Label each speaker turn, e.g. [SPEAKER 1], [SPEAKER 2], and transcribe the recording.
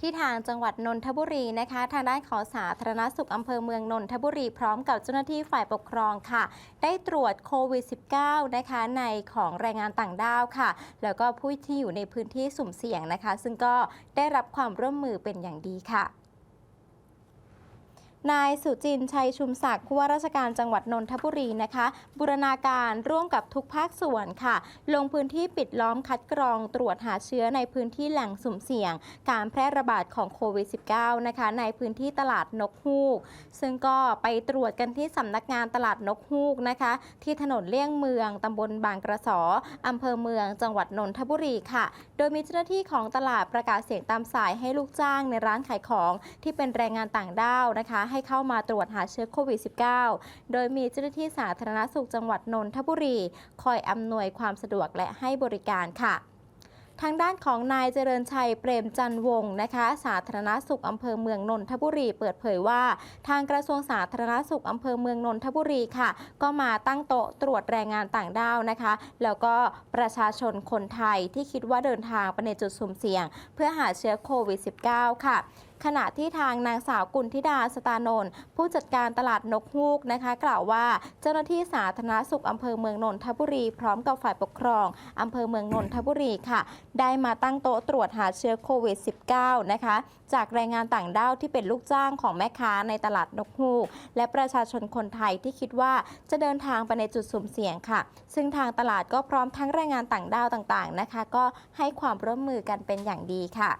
[SPEAKER 1] ที่ทางจังหวัดนนทบุรีนะคะ ทางด้านของสาธารณสุขอำเภอเมืองนนทบุรีพร้อมกับเจ้าหน้าที่ฝ่ายปกครองค่ะ ได้ตรวจโควิด -19 นะคะในของแรงงานต่างด้าวค่ะ แล้วก็ผู้ที่อยู่ในพื้นที่สุ่มเสี่ยงนะคะ ซึ่งก็ได้รับความร่วมมือเป็นอย่างดีค่ะ นายสุจินชัยชุมศักดิ์ผู้ว่าราชการจังหวัดนนทบุรีนะคะ บูรณาการร่วมกับทุกภาคส่วนค่ะ ลงพื้นที่ปิดล้อมคัดกรองตรวจหาเชื้อในพื้นที่แหล่งสุ่มเสี่ยง การแพร่ระบาดของโควิด -19 นะคะ ในพื้นที่ตลาดนกฮูก ซึ่งก็ไปตรวจกันที่สำนักงานตลาดนกฮูกนะคะ ที่ถนนเลี่ยงเมืองตำบลบางกระสออำเภอเมืองจังหวัดนนทบุรีค่ะ โดยมีเจ้าหน้าที่ของตลาดประกาศเสียงตามสายให้ลูกจ้างในร้านขายของที่เป็นแรงงานต่างด้าวนะคะให้เข้ามาตรวจหาเชื้อโควิด -19 โดยมีเจ้าหน้าที่สาธารณสุขจังหวัดนนทบุรี คอยอำนวยความสะดวกและให้บริการค่ะทางด้านของนายเจริญชัยเปรมจันวงศ์นะคะ สาธารณสุขอำเภอเมืองนนทบุรี เปิดเผยว่า ทางกระทรวงสาธารณสุขอำเภอเมืองนนทบุรีค่ะ ก็มาตั้งโต๊ะตรวจแรงงานต่างด้าวนะคะ แล้วก็ประชาชนคนไทยที่คิดว่าเดินทางไปในจุดสุ่มเสี่ยง เพื่อหาเชื้อโควิด -19 ค่ะ ขณะที่ทางนางสาวกุลธิดาสตานนท์ผู้จัดการตลาดนกฮูกนะคะ กล่าวว่าเจ้าหน้าที่สาธารณสุขอำเภอเมืองนนทบุรี พร้อมกับฝ่ายปกครองอำเภอเมืองนนทบุรีค่ะ ได้มาตั้งโต๊ะตรวจหาเชื้อโควิด -19 นะคะ จากแรงงานต่างด้าวที่เป็นลูกจ้างของแม่ค้าในตลาดนกฮูก และประชาชนคนไทยที่คิดว่าจะเดินทางไปในจุดสุ่มเสี่ยงค่ะ ซึ่งทางตลาดก็พร้อมทั้งแรงงานต่างด้าวต่างๆนะคะ ก็ให้ความร่วมมือกันเป็นอย่างดีค่ะ